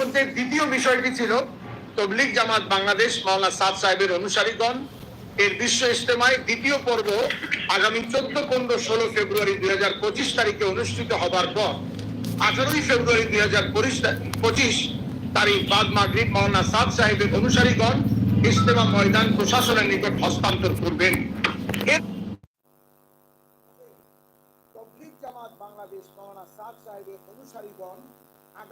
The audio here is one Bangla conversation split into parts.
মধ্যে দ্বিতীয় বিষয়টি ছিল তবলিগ জামাত বাংলাদেশ মাওলানা সাদ সাহেবের অনুসারীগণ। এর বিশ্ব ইজতেমায় দ্বিতীয় পর্ব আগামী চোদ্দ, পনেরো, ষোলো ফেব্রুয়ারি দুই হাজার পঁচিশ তারিখে অনুষ্ঠিত হবার পর আঠারোই ফেব্রুয়ারি দুই হাজার পঁচিশ তারিখ বাদ মাগরিব মাওলানা সাদ সাহেবের অনুসারীগণ ইজতেমা ময়দান প্রশাসনের নিকট হস্তান্তর করবেন। বাংলাদেশ মাওলানা সাদ সাহেবের অনুসারীগণ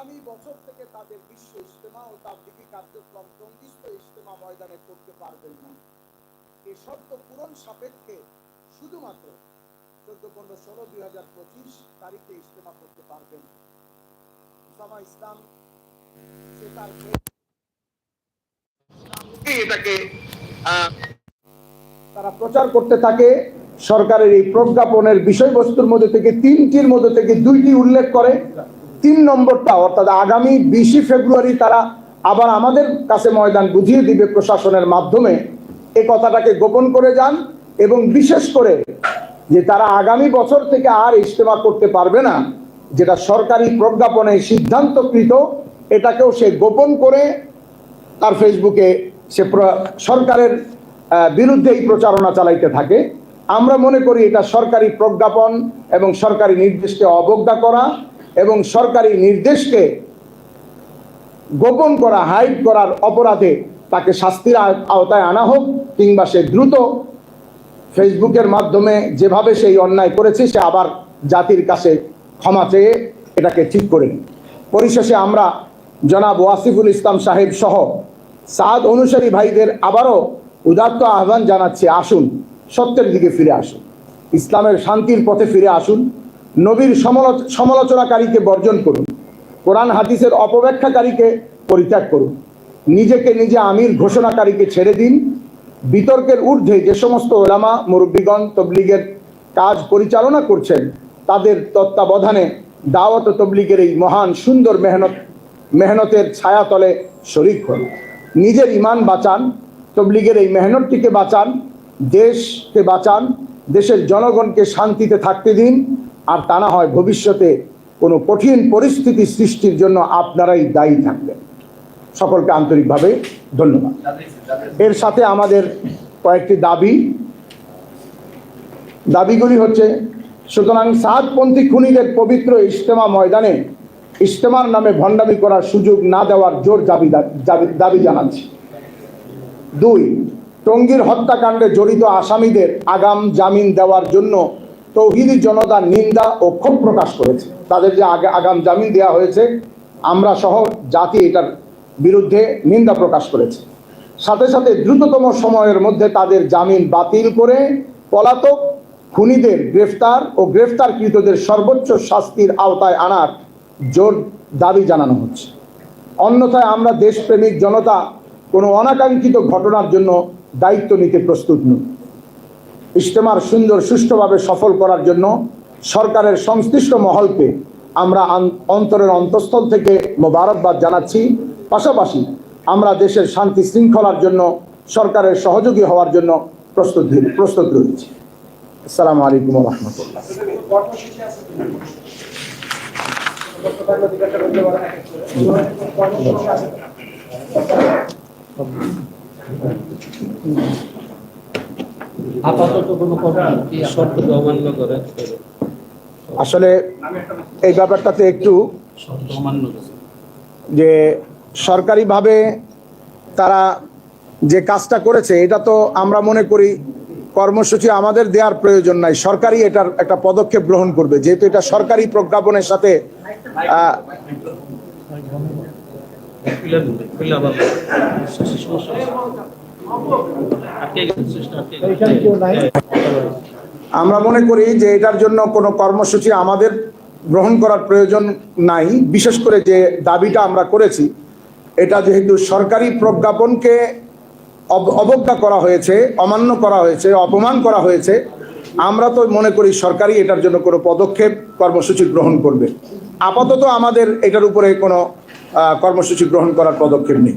আগামী বছর থেকে তাদের বিশ্ব ইজতেমা ও তাবলিগি কার্যক্রম টঙ্গিস্থ ইজতেমা ময়দানে করতে পারবেন না। এ শর্ত পূরণ সাপেক্ষে শুধুমাত্র চোদ্দ পনেরো ষোলো দুই হাজার পঁচিশ তারিখে ইজতেমা করতে পারবেন। উসামা ইসলাম সে তার এটাকে তারা প্রচার করতে থাকে সরকারের এই প্রজ্ঞাপনের বিষয়বস্তুর মধ্যে থেকে তিনটির মধ্যে থেকে দুইটি উল্লেখ করে। তিন নম্বরটা, অর্থাৎ আগামী বিশে ফেব্রুয়ারি তারা আবার আমাদের কাছে ময়দান বুঝিয়ে দিবে প্রশাসনের মাধ্যমে। এ কথাটাকে গোপন করে যান এবং বিশেষ করে যে তারা আগামী বছর থেকে আর ইজতেমা করতে পারবে না, যেটা সরকারি প্রজ্ঞাপনে সিদ্ধান্তকৃত, এটাকেও সে গোপন করে তার ফেসবুকে সে সরকারের বিরুদ্ধে এই প্রচারণা চালাইতে থাকে। আমরা মনে করি এটা সরকারি প্রজ্ঞাপন এবং সরকারি নির্দেশকে অবজ্ঞা করা। এবং সরকারি নির্দেশকে গোপন করা, হাইড করার অপরাধে তাকে শাস্তির আওতায় আনা হোক কিংবা সে দ্রুত ফেসবুকের মাধ্যমে যেভাবে সেই অন্যায় করেছে, সে আবার জাতির কাছে ক্ষমা চেয়ে এটাকে ঠিক করে। পরিশেষে আমরা জনাব ওয়াসিফুল ইসলাম সাহেব সহ সাদ অনুসারী ভাইদের আবারও উদাত্ত আহ্বান জানাচ্ছি, আসুন, সত্যের দিকে ফিরে আসুন ইসলামের শান্তির পথে ফিরে আসুন নবীর সমালোচ- সমালোচনাকারীকে বর্জন করুন, কোরআন হাদিসের অপব্যাখ্যাকারীকে পরিত্যাগ করুন। নিজেকে নিজে আমির ঘোষণাকারীকে ছেড়ে দিন। বিতর্কের ঊর্ধ্বে যে সমস্ত ওলামা, মুরব্বীগণ তবলিগের কাজ পরিচালনা করছেন, তাদের তত্ত্বাবধানে দাওয়াত তবলিগের এই মহান সুন্দর মেহনত মেহনতের ছায়াতলে শরিক হন। নিজের ইমান বাঁচান, তবলিগের এই মেহনতটিকে বাঁচান, দেশকে বাঁচান, দেশের জনগণকে শান্তিতে থাকতে দিন। আর তা না হয় ভবিষ্যতে কোনো কঠিন পরিস্থিতি সৃষ্টির জন্য আপনারাই দায়ী থাকবেন। সকলকে আন্তরিকভাবে ধন্যবাদ। এর সাথে আমাদের কয়েকটি দাবি। দাবিগুলি হচ্ছে, সুতরাং সাতপন্থী খুনিদের পবিত্র ইজতেমা ময়দানে ইজতেমার নামে ভণ্ডামি করার সুযোগ না দেওয়ার জোর দাবি দাবি- জানাচ্ছি। দুই, টঙ্গীর হত্যাকাণ্ডে জড়িত আসামিদের আগাম জামিন দেওয়ার জন্য তৌহিদি জনতা নিন্দা ও ক্ষোভ প্রকাশ করেছে। তাদের যে আগে আগাম জামিন দেওয়া হয়েছে। আমরা সহ জাতি এটার বিরুদ্ধে নিন্দা প্রকাশ করেছে। সাথে সাথে দ্রুততম সময়ের মধ্যে তাদের জামিন বাতিল করে পলাতক খুনিদের গ্রেফতার ও গ্রেফতারকৃতদের সর্বোচ্চ শাস্তির আওতায় আনার জোর দাবি জানানো হচ্ছে। অন্যথায় আমরা দেশপ্রেমিক জনতা কোনো অনাকাঙ্ক্ষিত ঘটনার জন্য দায়িত্ব নিতে প্রস্তুত নই। ইজতেমার সুন্দর, সুষ্ঠুভাবে সফল করার জন্য সরকারের সংশ্লিষ্ট মহলকে আমরা অন্তরের অন্তঃস্থল থেকে মোবারকবাদ জানাচ্ছি। পাশাপাশি আমরা দেশের শান্তি শৃঙ্খলার জন্য, সরকারের সহযোগী হওয়ার জন্য প্রস্তুত প্রস্তুত রয়েছি। আসসালামু আলাইকুম রহমতুল্লাহ। আপাতত কোনো কর্মসূচি শর্ত অমান্য করে আসলে এই ব্যাপারটাতে একটু যে সরকারিভাবে তারা যে কাজটা করেছে এটা তো আমরা মনে করি কর্মসূচি আমাদের দেওয়ার প্রয়োজন নাই সরকারই এটার একটা পদক্ষেপ গ্রহণ করবে যেহেতু এটা সরকারি প্রজ্ঞাপনের সাথে আহ, আমরা মনে করি যে এটার জন্য কোনো কর্মসূচি আমাদের গ্রহণ করার প্রয়োজন নাই বিশেষ করে যে দাবিটা আমরা করেছি এটা যেহেতু সরকারি প্রজ্ঞাপনকে অবজ্ঞা করা হয়েছে অমান্য করা হয়েছে অপমান করা হয়েছে আমরা তো মনে করি সরকারই এটার জন্য কোনো পদক্ষেপ কর্মসূচি গ্রহণ করবে। আপাতত আমাদের এটার উপরে কোনো কর্মসূচি গ্রহণ করার পদক্ষেপ নেই।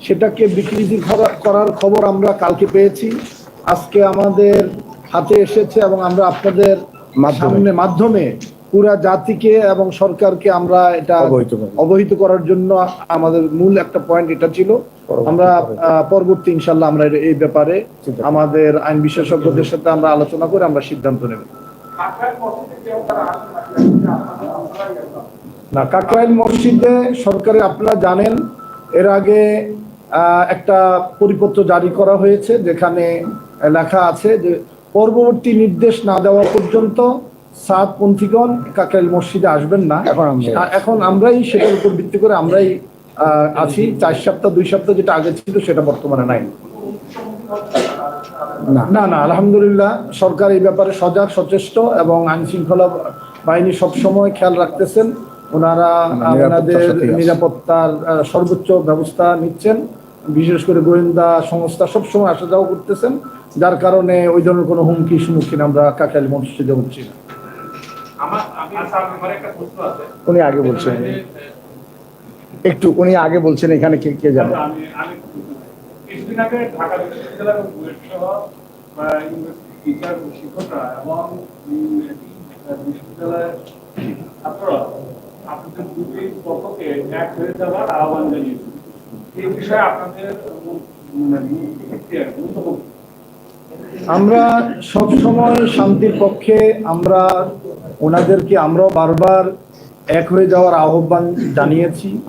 সেটাকে বিকৃতি করা- করার খবর আমরা কালকে পেয়েছি। আজকে আমাদের হাতে এসেছে এবং আমরা আপনাদের সামনে মাধ্যমে পুরা জাতিকে এবং সরকারকে আমরা এটা অবহিত করার জন্য আমাদের মূল একটা পয়েন্ট এটা ছিল। আমরা পরবর্তী ইনশাল্লাহ আমরা এই ব্যাপারে আমাদের আইন বিশেষজ্ঞদের সাথে আমরা আলোচনা করে আমরা সিদ্ধান্ত নেব। না কাকরাইল মসজিদে সরকারে আপনারা জানেন এর আগে একটা পরিপত্র জারি করা হয়েছে যেখানে লেখা আছে যে পরবর্তী নির্দেশ না দেওয়া পর্যন্ত সাতপন্থীগণ কাকরাইল মসজিদে আসবেন না। এখন আমরাই সেটার উপর ভিত্তি করে আমরাই আছি। চার সপ্তাহ দুই সপ্তাহ যেটা আগে ছিল সেটা বর্তমানে নাই। না। না আলহামদুলিল্লাহ সরকার এই ব্যাপারে সজাগ সচেষ্ট এবং আইন শৃঙ্খলা বাহিনী সবসময় খেয়াল রাখতেছেন। ওনারা ওনাদের নিরাপত্তার সর্বোচ্চ ব্যবস্থা নিচ্ছেন। বিশেষ করে গোয়েন্দা সংস্থা সবসময় আসা যাওয়া করতেছেন যার কারণে ওই ধরনের কোনো হুমকি সম্মুখীন আমরা কাকাইল মসজিদে হচ্ছি না। আচ্ছা উনি আগে বলছেন। একটু উনি আগে বলছেন এখানে কে কে জানে? কিছুদিন আগে ঢাকা বিশ্ববিদ্যালয়ের টিচার শিক্ষকরা এবং বিশ্ববিদ্যালয়ের ছাত্ররা আপনাদের দুটি পক্ষকে এক হয়ে যাওয়ার আহ্বান আমরা সব সময় শান্তির পক্ষে আমরা ওনাদেরকে আমরাও বারবার এক হয়ে যাওয়ার আহ্বান জানিয়েছি।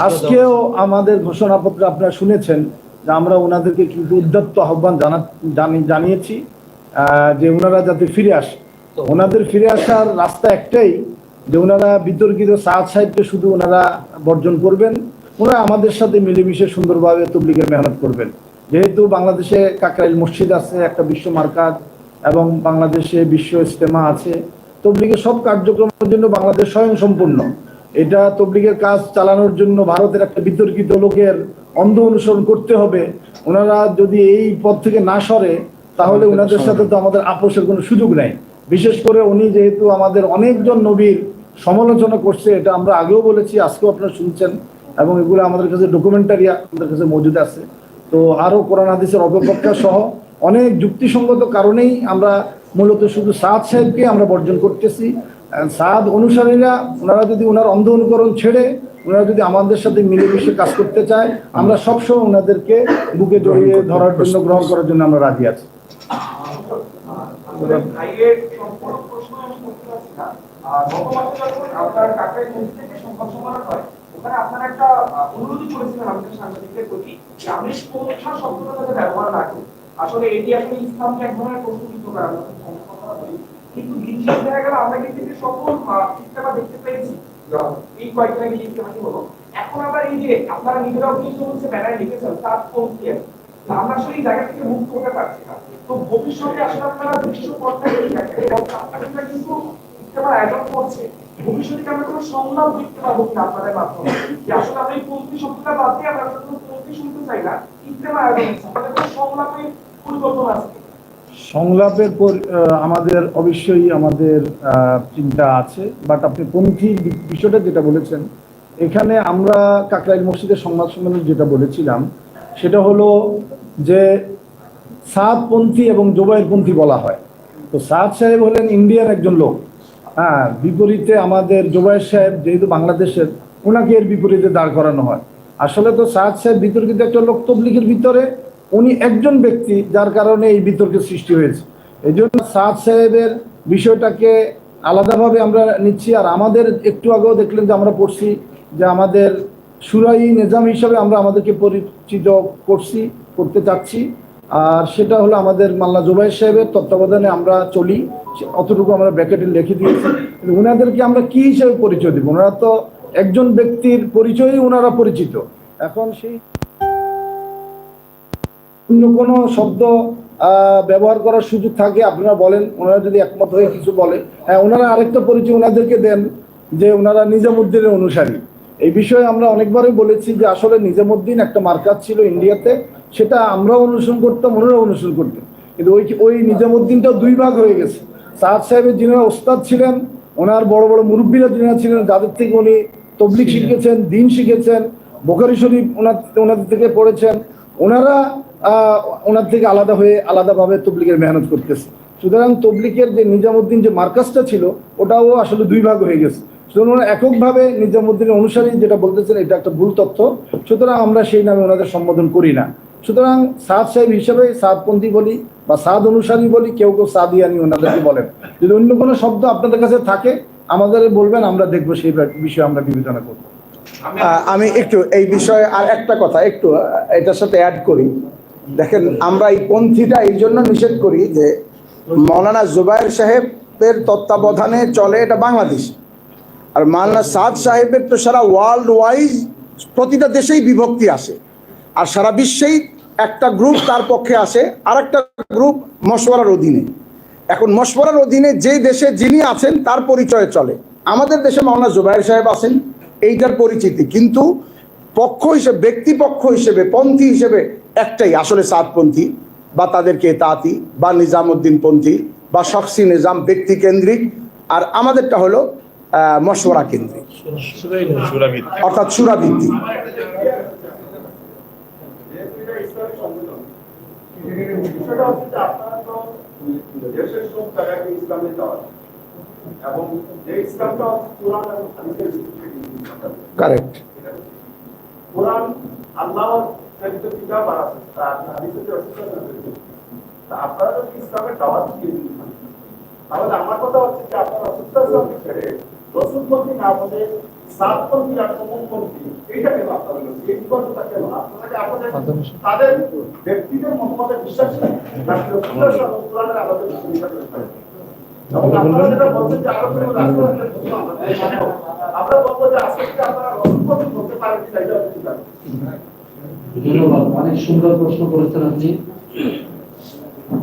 আজকেও আমাদের ঘোষণাপত্রে আপনারা শুনেছেন যে আমরা ওনাদেরকে কিন্তু উদ্যত্ত আহ্বান জানা জানি- জানিয়েছি যে ওনারা যাতে ফিরে আসে। ওনাদের ফিরে আসার রাস্তা একটাই যে ওনারা বিতর্কিত সাদ সাহিত্যে শুধু ওনারা বর্জন করবেন। ওনারা আমাদের সাথে মিলেমিশে সুন্দরভাবে তবলিগের মেহনত করবেন। যেহেতু বাংলাদেশে কাকরাইল মসজিদ আছে একটা বিশ্ব মার্কাজ এবং বাংলাদেশে বিশ্ব ইস্তেমা আছে তবলিগের সব কার্যক্রমের জন্য বাংলাদেশ স্বয়ং সম্পূর্ণ এটা তবলিগের কাজ চালানোর জন্য ভারতের একটা বিতর্কিত লোকের অন্ধ অনুসরণ করতে হবে। ওনারা যদি এই পথ থেকে না সরে তাহলে ওনাদের সাথে তো আমাদের আপোষের কোনো সুযোগ নাই। বিশেষ করে উনি যেহেতু আমাদের অনেকজন নবীর সমালোচনা করছে এটা আমরা আগেও বলেছি আজকেও আপনারা শুনছেন। এবং এগুলো আমাদের কাছে ডকুমেন্টারি আমাদের কাছে মজুদ আছে। তো আরও কোরআন, হাদিসের অপব্যাখ্যা সহ অনেক যুক্তিসঙ্গত কারণেই আমরা মূলত শুধু সাদ সাহেবকে আমরা বর্জন করতেছি। সাদ অনুসারীরা, ওনারা যদি ওনার অন্ধ অনুকরণ ছেড়ে ওনারা যদি আমাদের সাথে মিলেমিশে কাজ করতে চায়, আমরা সবসময় ওনাদেরকে বুকে জড়িয়ে ধরার জন্য, গ্রহণ করার জন্য আমরা রাজি আছি। যখন আপনার কাকাই থেকে সংবাদ সম্মেলন হয় আপনারা একটা অনুরোধ করেছিলেন আমাদের সাংবাদিকদের প্রতি যে আমি শব্দটা যাতে ব্যবহার না করি। আসলে এটি আসলে ইসলামকে এক ধরনের প্রশ্নবিদ্ধ করা। কিন্তু দিন দেখা গেল আমরা কিন্তু সকল আহ, ইস্তেমা দেখতে পেয়েছি। এই কয়েকদিন আগে যে ইস্তেমাটি হলো এখন আবার এই যে আপনারা নিজেরাও কিন্তু হচ্ছে ব্যানারে লিখেছেন তার পৌঁছে তা আমরা আসলে এই জায়গা থেকে মুক্ত হতে পারছি না। তো ভবিষ্যতে আসলে আপনারা আপনারা কিন্তু আয়োজন করছে। ভবিষ্যতে আমরা কোনো সংলাপ দেখতে পাবো আপনাদের মাধ্যমে? যে আসলে শব্দটা বাদ দিয়ে আমরা কোনো শুনতে চাই না আমাদের কোনো সংলাপে পরিকল্পনা আছে? সংলাপের পর আমাদের অবশ্যই আমাদের চিন্তা আছে। বাট আপনি পন্থী বিষয়টা যেটা বলেছেন, এখানে আমরা কাকরাইল মসজিদের সংবাদ সম্মেলনে যেটা বলেছিলাম, সেটা হলো যে সাদপন্থী এবং জোবাইরপন্থী বলা হয়। তো সাদ সাহেব হলেন ইন্ডিয়ার একজন লোক। হ্যাঁ বিপরীতে আমাদের জোবাইর সাহেব যেহেতু বাংলাদেশের ওনাকে এর বিপরীতে দাঁড় করানো হয়। আসলে তো সাদ সাহেব বিতর্কিত একটা লোক তবলিগের ভিতরে উনি একজন ব্যক্তি যার কারণে এই বিতর্কের সৃষ্টি হয়েছে। এই জন্য সাদ সাহেবের বিষয়টাকে আলাদাভাবে আমরা নিচ্ছি, আর আমাদের একটু আগেও দেখলেন যে আমরা পড়ছি যে আমাদের সুরাই নিজাম হিসাবে আমরা আমাদেরকে পরিচিত করছি, করতে চাচ্ছি। আর সেটা হলো আমাদের মাল্লা জুবাই সাহেবের তত্ত্বাবধানে আমরা চলি। অতটুকু আমরা ব্র্যাকেটে লিখে দিয়েছি। কিন্তু ওনাদেরকে আমরা কি হিসেবে পরিচয় দিব? ওনারা তো একজন ব্যক্তির পরিচয়ই ওনারা পরিচিত। এখন সেই অন্য কোনো শব্দ ব্যবহার করার সুযোগ থাকে, আপনারা বলেন ওনারা যদি একমত হয়ে কিছু বলে। হ্যাঁ ওনারা আরেকটা পরিচয় ওনাদেরকে দেন, যে ওনারা নিজামুদ্দিনের অনুসারী। এই বিষয়ে আমরা অনেকবারই বলেছি যে আসলে নিজামুদ্দিন একটা মার্কাজ ছিল ইন্ডিয়াতে। সেটা আমরাও অনুসরণ করতাম, ওনারাও অনুসরণ করতেন। কিন্তু ওই ওই নিজামুদ্দিনটা দুই ভাগ হয়ে গেছে। সাদ সাহেবের যিনারা ওস্তাদ ছিলেন ওনার বড় বড় মুরব্বীরা যিনারা ছিলেন যাদের থেকে উনি তবলিক শিখেছেন দিন শিখেছেন বোখারি শরীফ ওনার ওনাদের থেকে পড়েছেন ওনারা ওনার থেকে আলাদা হয়ে আলাদাভাবে তবলিকের মেহনত করতেছে। সুতরাং তবলিকের যে নিজামুদ্দিন যে মার্কাসটা ছিল ওটাও আসলে দুই ভাগ হয়ে গেছে। সুতরাং ওনারা এককভাবে নিজামুদ্দিনের অনুসারী যেটা বলতেছেন এটা একটা ভুল তথ্য। সুতরাং আমরা সেই নামে ওনাদের সম্বোধন করি না। সুতরাং সাদ সাহেব হিসেবে সাদপন্থী বলি বা সাদ অনুসারী বলি কেউ কেউ সাদিয়ানি ওনাদেরকে বলেন। যদি অন্য কোনো শব্দ আপনাদের কাছে থাকে, আমাদের বলবেন, আমরা দেখব সেই বিষয়ে আমরা বিবেচনা করব। আমি একটু এই বিষয়ে আর একটা কথা একটু এটার সাথে অ্যাড করি। দেখেন, আমরা এই পন্থীটা এই জন্য নিষেধ করি যে মৌলানা জুবাইর সাহেবের তত্ত্বাবধানে চলে এটা বাংলাদেশ। আর মাওলানা সাদ সাহেবের তো সারা ওয়ার্ল্ড ওয়াইজ প্রতিটা দেশেই বিভক্তি আসে আর সারা বিশ্বেই একটা গ্রুপ তার পক্ষে আসে আর একটা গ্রুপ মশওয়ারার অধীনে। এখন মশওয়ারার অধীনে যে দেশে যিনি আছেন তার পরিচয়ে চলে। আমাদের দেশে মাওলানা জুবাইর সাহেব আছেন এইটার পরিচিতি। কিন্তু পক্ষ হিসেবে ব্যক্তি পক্ষ হিসেবে পন্থী হিসেবে একটাই আসলে সাতপন্থী বা তাদেরকে তাঁতি বা নিজামুদ্দিন পন্থী বা শখসি নিজাম ব্যক্তি কেন্দ্রিক আর আমাদেরটা হলো মশওয়ারা কেন্দ্রিক। অর্থাৎ সুরাভিত্তিক। বিষয়টা হচ্ছে আপনারা তো দেশের সব জায়গায় ইসলামে যাওয়া এবং যে ইসলামটা কোরআন এবং হাদিসের। কারেক্ট কোরআন আল্লাহর প্রেরিত কিতাব আর আছে তার হাদিসে যে রসুল সাল্লাল্লাহু আলাইহি ওয়াসাল্লাম তা আপনারা যদি ইসলামের দাওয়াত দিয়ে দিন, তাহলে আমার কথা হচ্ছে যে আপনারা রসুল সাল্লাল্লাহু আলাইহি ছেড়ে না বলে এই বিকল্পটা কেন? আপনাদের তাদের ব্যক্তিদের মতামতে বিশ্বাস নেই? আপনারা যেটা বলছেন যে আরও কোনো রাষ্ট্র আমরা বলব যে আজকে আপনারা রসুলপন্থী বলতে পারেন কিনা এটা ধন্যবাদ। অনেক সুন্দর প্রশ্ন করেছেন আপনি।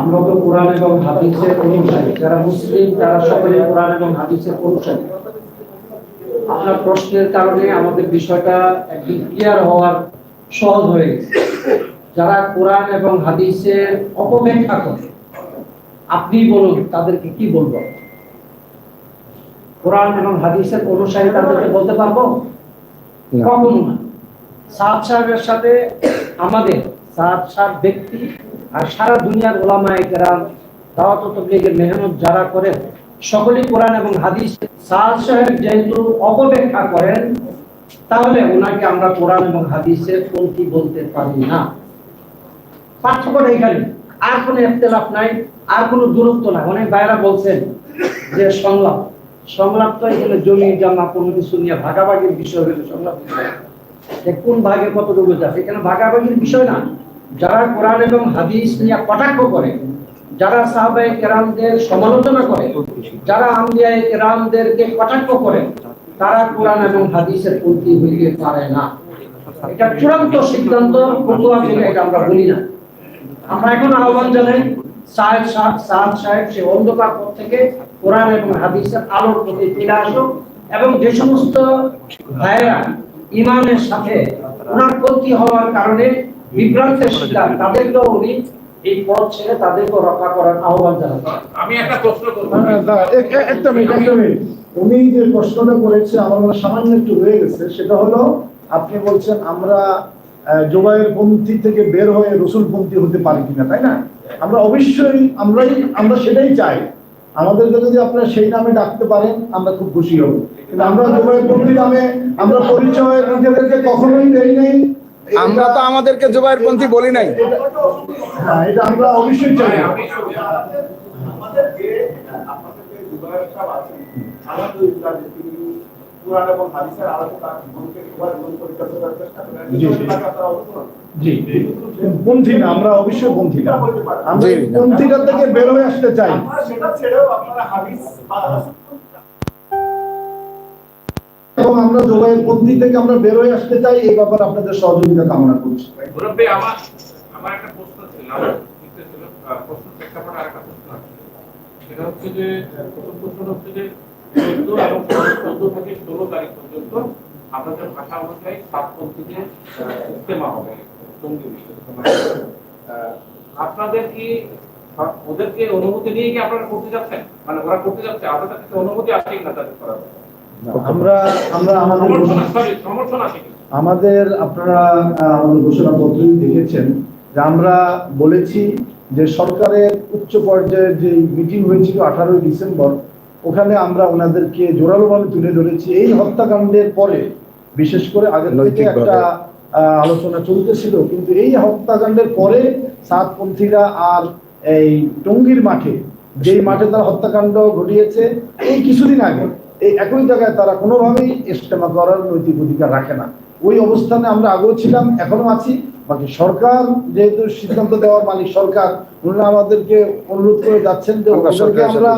আমরা তো কোরআন এবং হাদিসের অনুসারী। যারা মুসলিম তারা সকলে কোরআন এবং হাদিসের অনুসারী। আপনার প্রশ্নের কারণে আমাদের বিষয়টা একদিন ক্লিয়ার হওয়ার সহজ হয়ে গেছে। যারা কোরআন এবং হাদিসের অপব্যাখ্যা করে আপনি বলুন তাদেরকে কি বলব? কোরআন এবং হাদিসের অনুসারী তাদেরকে বলতে পারব। কখনো না। সাদ সাহেবের সাথে আমাদের সাদ সাহেব ব্যক্তি আর সারা দুনিয়ার ওলামায়ে কেরাম দাওয়াত তাবলীগের মেহনত যারা করেন সকলেই কোরআন এবং হাদিস সাদ সাহেব যেহেতু অপব্যাখ্যা করেন, তাহলে ওনাকে আমরা কোরআন এবং হাদিসের পন্থী বলতে পারি না। পার্থক্যটা এখানে আর কোনো ইখতিলাফ নাই, আর কোনো দূরত্ব নাই। অনেক ভাইরা বলছেন যে সংলাপ সংলাপ তো এখানে জমি জমা কোনো কিছু নিয়ে ভাগাভাগির বিষয় হলে সংলাপ। কোন ভাগে কতটুকু যাচ্ছে? এখানে ভাগাভাগির বিষয় না। যারা কোরআন এবং হাদিস নিয়ে কটাক্ষ করে যারা সাহাবায়ে কেরামদের সমালোচনা করে, যারা আম্বিয়ায়ে কেরামদেরকে কটাক্ষ করে, তারা কোরআন এবং হাদিসের পন্থী হইতে পারে না। এটা চূড়ান্ত সিদ্ধান্ত আমরা বলি না। আমরা এখন আহ্বান জানাই, সাহেব সাহেব সাহেব সাহেব, সে অন্ধকার পথ থেকে কোরআন এবং হাদিসের আলোর প্রতি ফিরে আসুক এবং যে সমস্ত ভাইয়েরা ইমানের সাথে ওনার পন্থী হওয়ার কারণে বিভ্রান্তের শিকার, তাদেরকেও উনি এই পথ ছেড়ে তাদেরকেও রক্ষা করার আহ্বান জানাচ্ছেন আমি একটা প্রশ্ন করব। হ্যাঁ, দা- এক- এক- একটা মিনিট একটা মিনিট। উনি যে প্রশ্নটা করেছে আমার সামান্য একটু রয়ে গেছে। সেটা হলো আপনি বলছেন আমরা জোবাইয়ের পন্থী থেকে বের হয়ে রসুল পন্থী হতে পারি কিনা তাই না? আমরা অবশ্যই আমরাই আমরা সেটাই চাই। আমাদেরকে যদি আপনারা সেই নামে ডাকতে পারেন আমরা খুব খুশি হব। কিন্তু আমরা জোবাইয়ের পন্থী নামে আমরা পরিচয় নিজেদেরকে কখনোই দেই নাই। আমরা তো আমাদেরকে জুবাইরপন্থী বলি নাই। হ্যাঁ এটা আমরা অবশ্যই চাই পন্থী না আমরা অবশ্যই পন্থী না। আমরা পন্থীটা থেকে বের হয়ে আসতে চাই। সেটা ছেড়েও আপনারা হাদিস এবং আমরা জোবাইয়ের পন্থী থেকে আমরা বের হয়ে আসতে চাই, এই ব্যাপারে আপনাদের সহযোগিতা কামনা করছি। আমার আমার একটা প্রশ্ন ছিল আপনাদের কি ওদেরকে অনুমতি নিয়ে কি আপনারা করতে যাচ্ছেন? মানে ওরা করতে যাচ্ছে? আপনাদের কাছে অনুমতি আছে কিনা তাদের করার। আমরা আমরা আমাদের আপনারা আমাদের ঘোষণাপত্রই দেখেছেন যে আমরা বলেছি যে সরকারের উচ্চ পর্যায়ের যে মিটিং হয়েছিল আঠারোই ডিসেম্বর ওখানে আমরা ওনাদেরকে জোরালোভাবে তুলে ধরেছি। এই হত্যাকাণ্ডের পরে বিশেষ করে আগের থেকে একটা আহ, আলোচনা চলতেছিল। কিন্তু এই হত্যাকাণ্ডের পরে সাতপন্থীরা আর এই টঙ্গীর মাঠে যেই মাঠে তারা হত্যাকাণ্ড ঘটিয়েছে এই কিছুদিন আগে এই একই জায়গায় তারা কোনোভাবেই ইস্তেমা করার নৈতিক অধিকার রাখে না। ওই অবস্থানে আমরা আগেও ছিলাম এখনও আছি। বাকি সরকার যেহেতু সিদ্ধান্ত দেওয়ার মালিক সরকার উনি আমাদেরকে অনুরোধ করে যাচ্ছেন যে আমরা